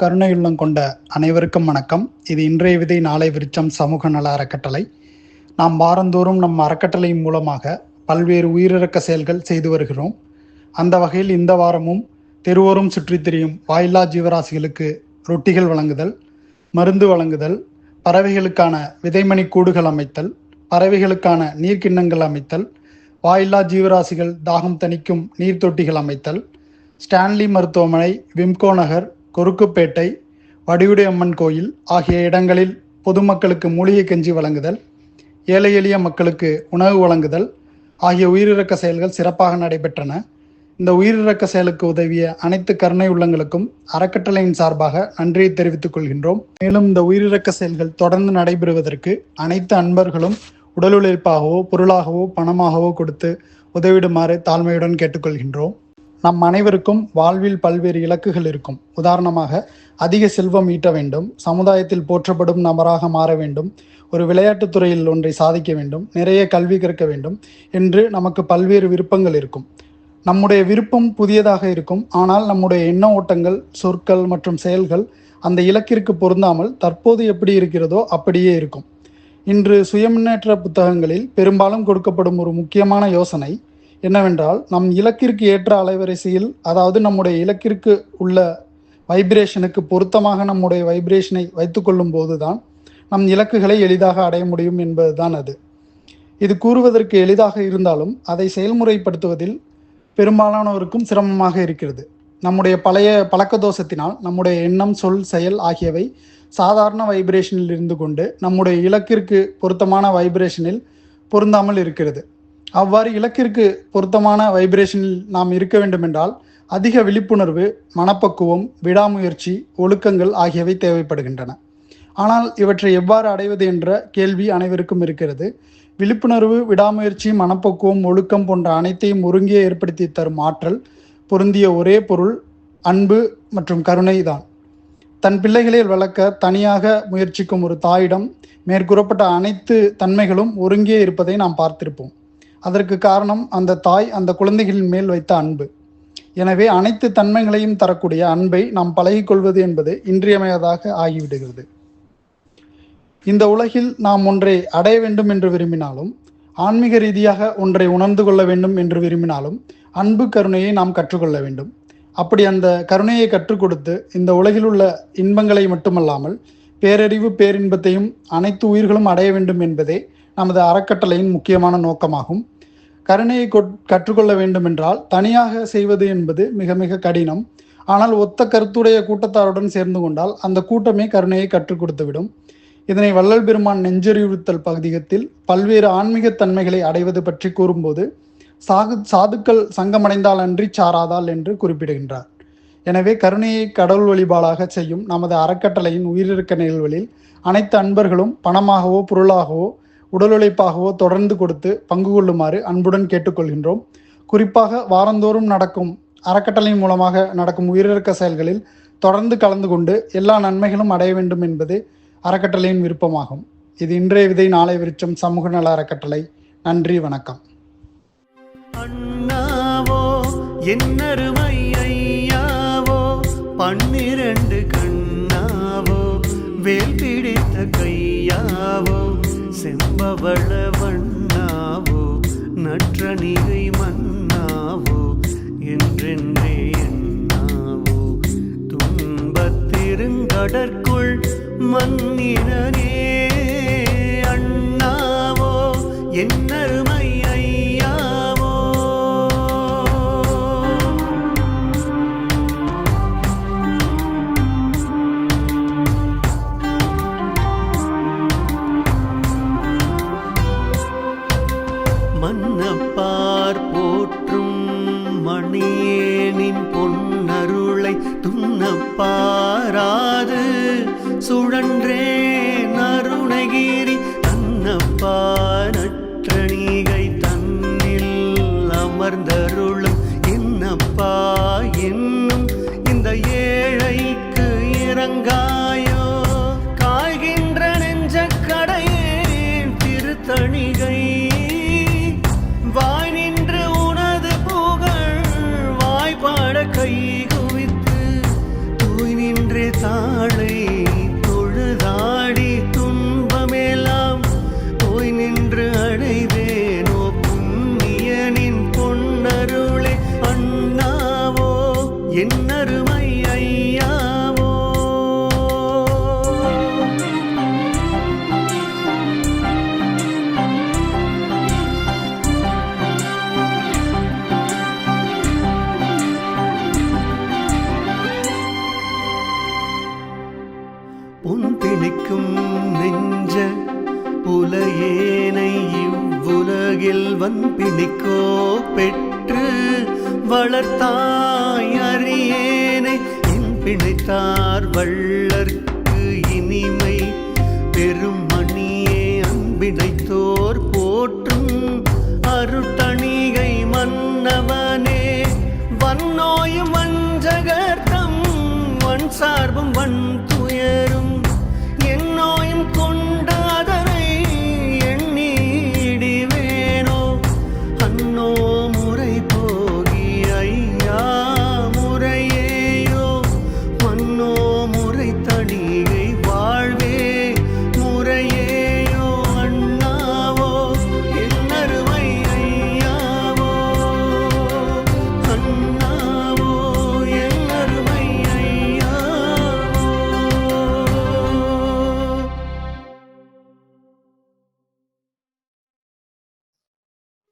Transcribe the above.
கருணையுள்ளம் கொண்ட அனைவருக்கும் வணக்கம். இது இன்றைய விதை நாளை விருச்சம் சமூக நல அறக்கட்டளை. நாம் வாரந்தோறும் நம் அறக்கட்டளை மூலமாக பல்வேறு உயிரிழக்க செயல்கள் செய்து வருகிறோம். அந்த வகையில் இந்த வாரமும் தெருவோறும் சுற்றித் திரியும் வாயில்லா ஜீவராசிகளுக்கு ரொட்டிகள் வழங்குதல் மருந்து வழங்குதல் பறவைகளுக்கான விதைமணி கூடுகள் அமைத்தல் பறவைகளுக்கான நீர்க்கிண்ணங்கள் அமைத்தல் வாயில்லா ஜீவராசிகள் தாகம் தணிக்கும் நீர்த்தொட்டிகள் அமைத்தல் ஸ்டான்லி மருத்துவமனை விம்கோ நகர் கொருக்குப்பேட்டை வடிவுடை அம்மன் கோயில் ஆகிய இடங்களில் பொதுமக்களுக்கு மூலிகை கஞ்சி வழங்குதல் ஏழை எளிய மக்களுக்கு உணவு வழங்குதல் ஆகிய உயிரிழக்க செயல்கள் சிறப்பாக நடைபெற்றன. இந்த உயிரிழக்க செயலுக்கு உதவிய அனைத்து கருணை உள்ளங்களுக்கும் அறக்கட்டளையின் சார்பாக நன்றியை தெரிவித்துக் கொள்கின்றோம். மேலும் இந்த உயிரிழக்க செயல்கள் தொடர்ந்து நடைபெறுவதற்கு அனைத்து அன்பர்களும் உடல் உழைப்பாகவோ பொருளாகவோ பணமாகவோ கொடுத்து உதவிடுமாறு தாழ்மையுடன் கேட்டுக்கொள்கின்றோம். நம் அனைவருக்கும் வாழ்வில் பல்வேறு இலக்குகள் இருக்கும். உதாரணமாக அதிக செல்வம் ஈட்ட வேண்டும் சமுதாயத்தில் போற்றப்படும் நபராக மாற வேண்டும் ஒரு விளையாட்டுத் துறையில் ஒன்றை சாதிக்க வேண்டும் நிறைய கல்வி கற்க வேண்டும் என்று நமக்கு பல்வேறு விருப்பங்கள் இருக்கும். நம்முடைய விருப்பம் புதியதாக இருக்கும். ஆனால் நம்முடைய எண்ண ஓட்டங்கள் சொற்கள் மற்றும் செயல்கள் அந்த இலக்கிற்கு பொருந்தாமல் தற்போது எப்படி இருக்கிறதோ அப்படியே இருக்கும். இன்று சுயமுன்னேற்ற புத்தகங்களில் பெரும்பாலும் கொடுக்கப்படும் ஒரு முக்கியமான யோசனை என்னவென்றால் நம் இலக்கிற்கு ஏற்ற அலைவரிசையில் அதாவது நம்முடைய இலக்கிற்கு உள்ள வைப்ரேஷனுக்கு பொருத்தமாக நம்முடைய வைப்ரேஷனை வைத்துக்கொள்ளும் போதுதான் நம் இலக்குகளை எளிதாக அடைய முடியும் என்பதுதான் அது. இது கூறுவதற்கு எளிதாக இருந்தாலும் அதை செயல்முறைப்படுத்துவதில் பெரும்பாலானோருக்கும் சிரமமாக இருக்கிறது. நம்முடைய பழைய பழக்க தோஷத்தினால் நம்முடைய எண்ணம் சொல் செயல் ஆகியவை சாதாரண வைப்ரேஷனில் இருந்து கொண்டு நம்முடைய இலக்கிற்கு பொருத்தமான வைப்ரேஷனில் பொருந்தாமல் இருக்கிறது. அவ்வாறு இலக்கிற்கு பொருத்தமான வைப்ரேஷனில் நாம் இருக்க வேண்டுமென்றால் அதிக விழிப்புணர்வு மனப்பக்குவம் விடாமுயற்சி ஒழுக்கங்கள் ஆகியவை தேவைப்படுகின்றன. ஆனால் இவற்றை எவ்வாறு அடைவது என்ற கேள்வி அனைவருக்கும் இருக்கிறது. விழிப்புணர்வு விடாமுயற்சி மனப்பக்குவம் ஒழுக்கம் போன்ற அனைத்தையும் ஒருங்கே ஏற்படுத்தி தரும் ஆற்றல் பொருந்திய ஒரே பொருள் அன்பு மற்றும் கருணை தான். தன் பிள்ளைகளை வளர்க்க தனியாக முயற்சிக்கும் ஒரு தாயிடம் மேற்கூறப்பட்ட அனைத்து தன்மைகளும் ஒருங்கே இருப்பதை நாம் பார்த்திருப்போம். அதற்கு காரணம் அந்த தாய் அந்த குழந்தைகளின் மேல் வைத்த அன்பு. எனவே அனைத்து தன்மைகளையும் தரக்கூடிய அன்பை நாம் பழகிக்கொள்வது என்பது இன்றியமையாதாக ஆகிவிடுகிறது. இந்த உலகில் நாம் ஒன்றை அடைய வேண்டும் என்று விரும்பினாலும் ஆன்மீக ரீதியாக ஒன்றை உணர்ந்து கொள்ள வேண்டும் என்று விரும்பினாலும் அன்பு கருணையை நாம் கற்றுக்கொள்ள வேண்டும். அப்படி அந்த கருணையை கற்றுக் கொடுத்து இந்த உலகில் உள்ள இன்பங்களை மட்டுமல்லாமல் பேரறிவு பேரின்பத்தையும் அனைத்து உயிர்களும் அடைய வேண்டும் என்பதே நமது அறக்கட்டளையின் முக்கியமான நோக்கமாகும். கருணையை கற்றுக்கொள்ள வேண்டுமென்றால் தனியாக செய்வது என்பது மிக மிக கடினம். ஆனால் ஒத்த கருத்துடைய கூட்டத்தாருடன் சேர்ந்து கொண்டால் அந்த கூட்டமே கருணையை கற்றுக் கொடுத்துவிடும். இதனை வள்ளல் பெருமான் நெஞ்சறிவுறுத்தல் பகுதியத்தில் பல்வேறு ஆன்மீக தன்மைகளை அடைவது பற்றி கூறும்போது சாகு சாதுக்கள் சங்கமடைந்தால் அன்றி சாராதால் என்று குறிப்பிடுகின்றார். எனவே கருணையை கடவுள் வழிபாடாக செய்யும் நமது அறக்கட்டளையின் உயிரிழக்க நிகழ்வுகளில் அனைத்து அன்பர்களும் பணமாகவோ பொருளாகவோ உடல் உழைப்பாகவோ தொடர்ந்து கொடுத்து பங்கு கொள்ளுமாறு அன்புடன் கேட்டுக்கொள்கின்றோம். குறிப்பாக வாரந்தோறும் நடக்கும் அறக்கட்டளை மூலமாக நடக்கும் உயிரிழக்க செயல்களில் தொடர்ந்து கலந்து கொண்டு எல்லா நன்மைகளும் அடைய வேண்டும் என்பது அறக்கட்டளையின் விருப்பமாகும். இது இன்றைய விதை நாளை விருச்சம் சமூக நல அறக்கட்டளை. நன்றி வணக்கம். அண்ணாவோ என்னருமை ஐயாவோ பன்னிரண்டு கண்ணாவோ வேல் பிடித்த கையாவோ செம்பவள வண்ணாவோ நற்றணிகை மன்னாவோ என்றென்றே என்னாவோ துன்பத்திருங்கடற்குள் மன்னிரனே மன்னப்பார் போற்றும் மணியேனின் பொன்னருளை துன்னப்பாராது. சுழன்றே நருணகிரி தன்னப்பா நற்றணிகை தன்னில் அமர்ந்தருளும் என்னப்பா என் கொடிக்கோ பெற்று வளர்த்தாய் அறியேனை. என் பிணைத்தார் வள்ளற்கு இனிமை. பெரும் மணியே அன்பினைத்தோர் போற்றும் அருட்டணிகை மன்